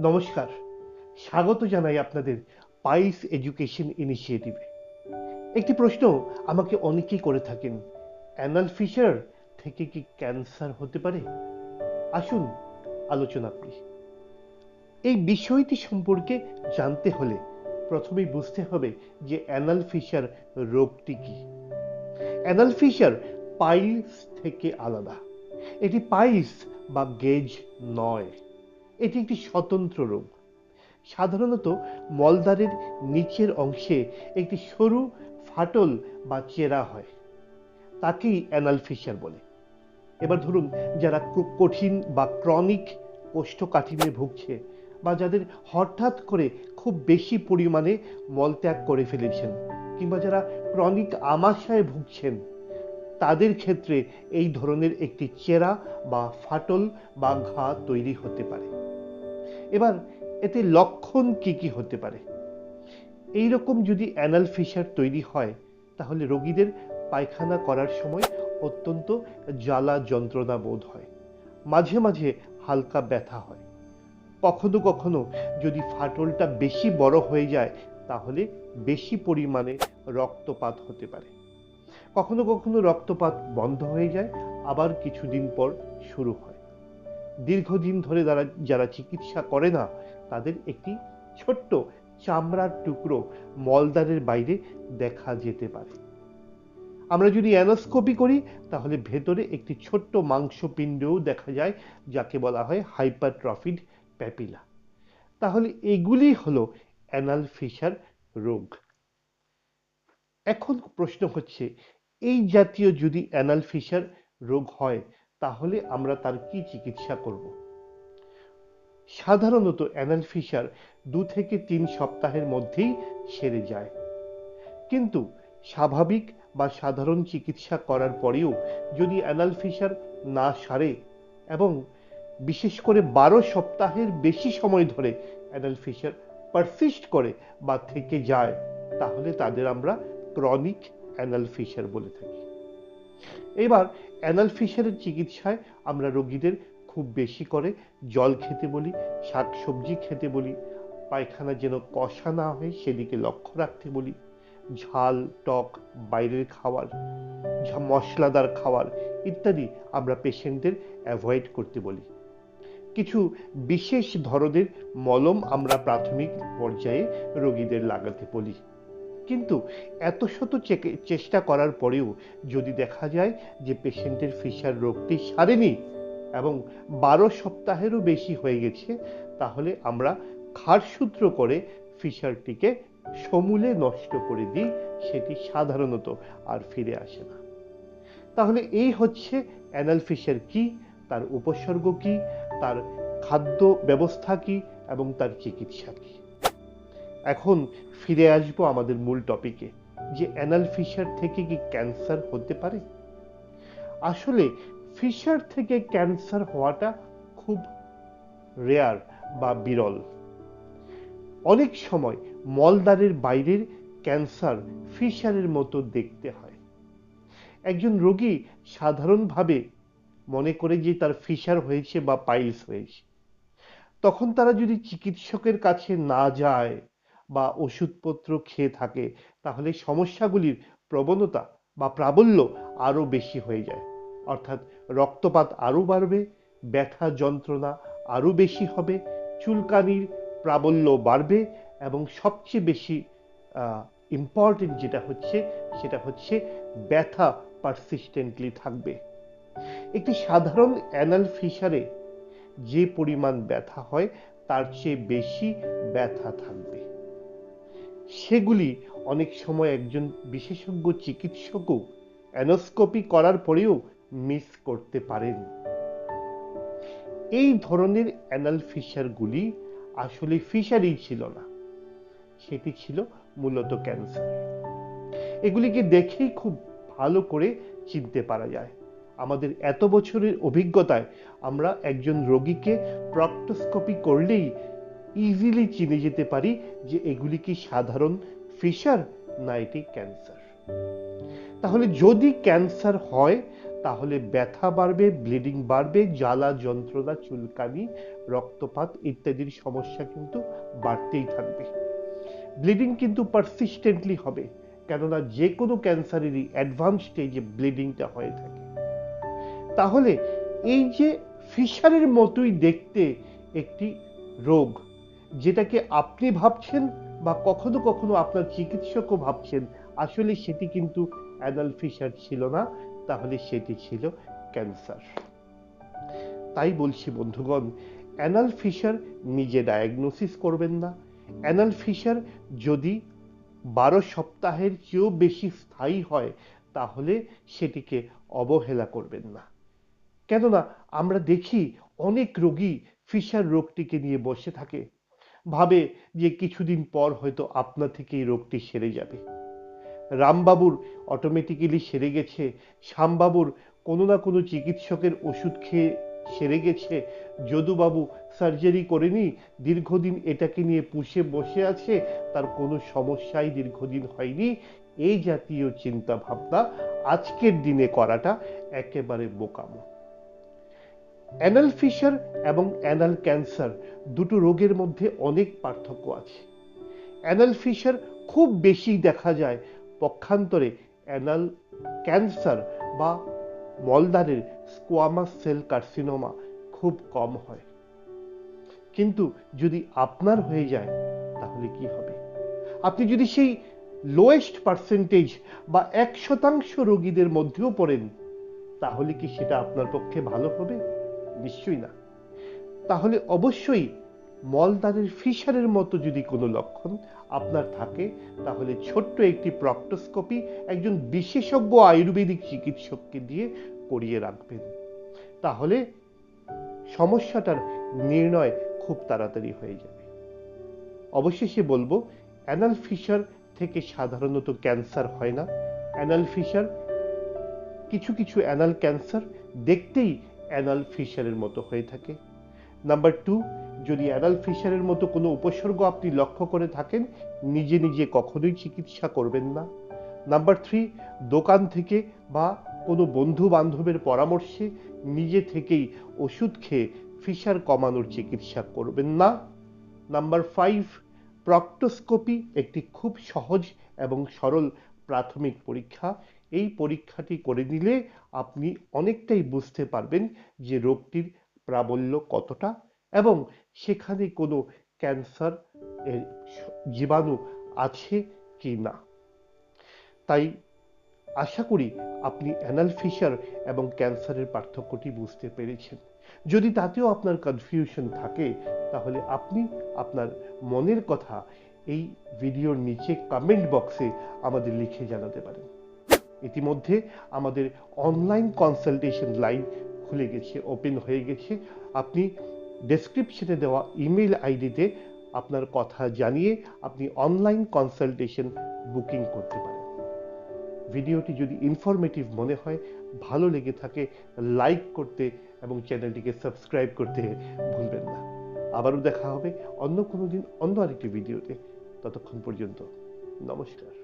নমস্কার। স্বাগত জানাই আপনাদের পাইস এডুকেশন ইনিশিয়েটিভে একটি প্রশ্ন আমাকে অনেকেই করে থাকেন, অ্যানাল ফিশার থেকে কি ক্যান্সার হতে পারে? আসুন, আলোচনা করি। এই বিষয়টি সম্পর্কে জানতে হলে প্রথমেই বুঝতে হবে যে অ্যানাল ফিশার রোগটি কি। অ্যানাল ফিশার পাইলস থেকে আলাদা। এটি পাইলস বা গেজ নয়। এটি একটি স্বতন্ত্র রোগ। সাধারণত মলদ্বারের নিচের অংশে একটি সরু, ফাটল বা চেরা হয়। তাকেই অ্যানাল বলে। এবার ধরুন, যারা কঠিন বা ক্রনিক কোষ্ঠকাঠিন্যে ভুগছে বা যাদের হঠাৎ করে খুব বেশি পরিমাণে মলত্যাগ করে ফেলেছেন কিংবা যারা ক্রনিক আমাশায় ভুগছেন, তাদের ক্ষেত্রে এই ধরনের একটি চেরা বা ফাটল বা ঘা তৈরি হতে পারে। এবার এতে লক্ষণ কি কি হতে পারে? এই রকম যদি অ্যানাল ফিশার তৈরি হয়, তাহলে রোগীদের পায়খানা করার সময় অত্যন্ত জ্বালা যন্ত্রণা বোধ হয়। মাঝে মাঝে হালকা ব্যথা হয়। কখনো কখনো যদি ফাটলটা বেশি বড় হয়ে যায়, তাহলে বেশি পরিমাণে রক্তপাত হতে পারে। কখনো কখনো রক্তপাত বন্ধ হয়ে যায়, আবার কিছুদিন পর শুরু হয়। দীর্ঘদিন ধরে যারা যারা চিকিৎসা করে না, তাদের একটি ছোট্ট চামড়ার টুকরো মলদ্বারের বাইরে দেখা যেতে পারে। আমরা যদি অ্যানোস্কোপি করি, তাহলে ভেতরে একটি ছোট্ট মাংসপিণ্ডও দেখা যায়, যাকে বলা হয় হাইপারট্রফিড প্যাপিলা। তাহলে এগুলি হলো অ্যানাল ফিশার রোগ। এখন প্রশ্ন হচ্ছে, এই জাতীয় যদি অ্যানাল ফিশার রোগ হয় তাহলে আমরা তার কি চিকিৎসা করব? সাধারণত অ্যানাল ফিশার দু থেকে তিন সপ্তাহের মধ্যেই সেরে যায়। কিন্তু স্বাভাবিক বা সাধারণ চিকিৎসা করার পরেও যদি অ্যানাল ফিশার না সারে এবং বিশেষ করে বারো সপ্তাহের বেশি সময় ধরে অ্যানাল ফিশার পারসিস্ট করে বা থেকে যায়, তাহলে তাদের আমরা ক্রনিক অ্যানাল ফিশার বলে থাকি। এবার অ্যানাল ফিশারের চিকিৎসায় আমরা রোগীদের খুব বেশি করে জল খেতে বলি শাক সবজি খেতে বলি, পায়খানা যেন কষা না হয় সেদিকে লক্ষ্য রাখতে বলি, ঝাল, টক, বাইরের খাবার মশলাদার খাবার ইত্যাদি আমরা পেশেন্টদের অ্যাভয়েড করতে বলি। কিছু বিশেষ ধরনের মলম আমরা প্রাথমিক পর্যায়ে রোগীদের লাগাতে বলি। কিন্তু এত শত চেষ্টা করার পরেও যদি দেখা যায় যে পেশেন্টের ফিশার রোগটি সারেনি এবং বারো সপ্তাহেরও বেশি হয়ে গেছে, তাহলে আমরা খারসূত্র করে ফিশারটিকে সমূলে নষ্ট করে দিই, সেটি সাধারণত আর ফিরে আসে না। তাহলে এই হচ্ছে অ্যানাল ফিশার কি, তার উপসর্গ কি, তার খাদ্য ব্যবস্থা কি এবং তার চিকিৎসা কি? এখন ফিরে আসব আমাদের মূল টপিকে যে অ্যানাল ফিশার থেকে কি ক্যান্সার হতে পারে? আসলে ফিশার থেকে ক্যান্সার হওয়াটা খুব রেয়ার বা বিরল। অনেক সময় মলদ্বারের বাইরের ক্যান্সার ফিশারের মতো দেখতে হয়। একজন রোগী সাধারণভাবে মনে করে যে তার ফিশার হয়েছে বা পাইলস হয়েছে। তখন তারা যদি চিকিৎসকের কাছে না যায় বা ওষুধপত্র খেয়ে থাকে, তাহলে সমস্যাগুলির প্রবণতা বা প্রাবল্য আরও বেশি হয়ে যায়। অর্থাৎ রক্তপাত আরও বাড়বে, ব্যথা যন্ত্রণা আরও বেশি হবে, চুলকানির প্রাবল্য বাড়বে এবং সবচেয়ে বেশি ইম্পর্টেন্ট যেটা হচ্ছে, সেটা হচ্ছে ব্যথা পারসিস্টেন্টলি থাকবে। একটি সাধারণ অ্যানাল ফিশারে যে পরিমাণ ব্যথা হয়, তার চেয়ে বেশি ব্যথা থাকবে। সেগুলি অনেক সময় একজন বিশেষজ্ঞ চিকিৎসকও অ্যানোস্কোপি করার পরেও মিস করতে পারেন। এই ধরনের অ্যানাল ফিশারগুলি আসলে ফিশারই ছিল না। সেটি ছিল মূলত ক্যান্সার। এগুলিকে দেখেই খুব ভালো করে চিনতে পারা যায়। আমাদের এত বছরের অভিজ্ঞতায় আমরা একজন রোগীকে প্রক্টোস্কোপি করলেই ইজিলি চিনে যেতে পারি যে এগুলি কি সাধারণ ফিশার না এটি ক্যান্সার। তাহলে যদি ক্যান্সার হয়, তাহলে ব্যথা বাড়বে, ব্লিডিং বাড়বে, জ্বালা যন্ত্রণা, চুলকানি, রক্তপাত ইত্যাদির সমস্যা কিন্তু বাড়তেই থাকবে। ব্লিডিং কিন্তু পারসিস্টেন্টলি হবে, কেননা যে কোনো ক্যান্সারেরই অ্যাডভান্স স্টেজে ব্লিডিংটা হয়ে থাকে। তাহলে এই যে ফিশারের মতোই দেখতে একটি রোগ যেটাকে আপনি ভাবছেন বা কখনো কখনো আপনার চিকিৎসকও ভাবছেন, আসলে সেটি কিন্তু অ্যানাল ফিশার ছিল না, তাহলে সেটি ছিল ক্যান্সার। তাই বলছি বন্ধুগণ অ্যানাল ফিশার নিজে ডায়াগনোসিস করবেন না। অ্যানাল ফিশার যদি বারো সপ্তাহের চেয়েও বেশি স্থায়ী হয়, তাহলে সেটিকে অবহেলা করবেন না। কেননা আমরা দেখি অনেক রোগী ফিশার রোগটিকে নিয়ে বসে থাকে। ভাবে যে কিছুদিন পর হয়তো আপনা থেকে এই রোগটি সেরে যাবে। রামবাবুর অটোমেটিক্যালি সেরে গেছে, শ্যামবাবুর কোনো না কোনো চিকিৎসকের ওষুধ খেয়ে সেরে গেছে, যদুবাবু সার্জারি করেনি, দীর্ঘদিন এটাকে নিয়ে পুষে বসে আছে, তার কোনো সমস্যাই দীর্ঘদিন হয়নি। এই জাতীয় চিন্তা ভাবনা আজকের দিনে করাটা একেবারে বোকামো। অ্যানাল ফিশার এবং অ্যানাল ক্যান্সার দুটো রোগের মধ্যে অনেক পার্থক্য আছে। অ্যানাল ফিশার খুব বেশি দেখা যায় পক্ষান্তরে অ্যানাল ক্যান্সার বা মলদারের স্কোয়ামাস সেল কার্সিনোমা খুব কম হয়। কিন্তু যদি আপনার হয়ে যায়, তাহলে কি হবে? আপনি যদি সেই লোয়েস্ট পার্সেন্টেজ বা এক শতাংশ রোগীদের মধ্যেও পড়েন, তাহলে কি সেটা আপনার পক্ষে ভালো হবে? নিশ্চয়ই না। তাহলে অবশ্যই মলদারের ফিশারের মতো যদি কোনো লক্ষণ আপনার থাকে, তাহলে ছোট্ট একটি প্রক্টোস্কোপি একজন বিশেষজ্ঞ আয়ুর্বেদিক চিকিৎসককে দিয়ে করিয়ে রাখবেন। তাহলে সমস্যাটার নির্ণয় খুব তাড়াতাড়ি হয়ে যাবে। অবশেষে বলব, অ্যানাল ফিশার থেকে সাধারণত ক্যান্সার হয় না। অ্যানাল ফিশার, কিছু কিছু অ্যানাল ক্যান্সার দেখতেই অ্যানাল ফিশারের মতো হয়ে থাকে। নাম্বার টু, যদি অ্যানাল ফিশারের মতো কোনো উপসর্গ আপনি লক্ষ্য করে থাকেন, নিজে নিজে কখনোই চিকিৎসা করবেন না। নাম্বার থ্রি, দোকান থেকে বা কোনো বন্ধু বান্ধবের পরামর্শে নিজে থেকেই ওষুধ খেয়ে ফিশার কমানোর চিকিৎসা করবেন না। নাম্বার ফাইভ, প্রক্টোস্কোপি একটি খুব সহজ এবং সরল প্রাথমিক পরীক্ষা। এই পরীক্ষাটি করে নিলে আপনি অনেকটাই বুঝতে পারবেন যে রোগটির প্রাবল্য কতটা এবং সেখানে কোনো ক্যান্সার জীবাণু আছে কি না। তাই আশা করি আপনি অ্যানাল ফিশার এবং ক্যান্সারের পার্থক্যটি বুঝতে পেরেছেন। যদি তাতেও আপনার কনফিউশন থাকে, তাহলে আপনি আপনার মনের কথা এই ভিডিওর নিচে কমেন্ট বক্সে আমাদের লিখে জানাতে পারেন। ইতিমধ্যে আমাদের অনলাইন কনসালটেশন লাইন খুলে গেছে ওপেন হয়ে গেছে। আপনি ডেসক্রিপশনে দেওয়া ইমেল আইডিতে আপনার কথা জানিয়ে আপনি অনলাইন কনসালটেশন বুকিং করতে পারেন। ভিডিওটি যদি ইনফরমেটিভ মনে হয়, ভালো লেগে থাকে লাইক করতে এবং চ্যানেলটিকে সাবস্ক্রাইব করতে ভুলবেন না। আবারও দেখা হবে অন্য কোনো দিন অন্য আরেকটি ভিডিওতে। ততক্ষণ পর্যন্ত নমস্কার।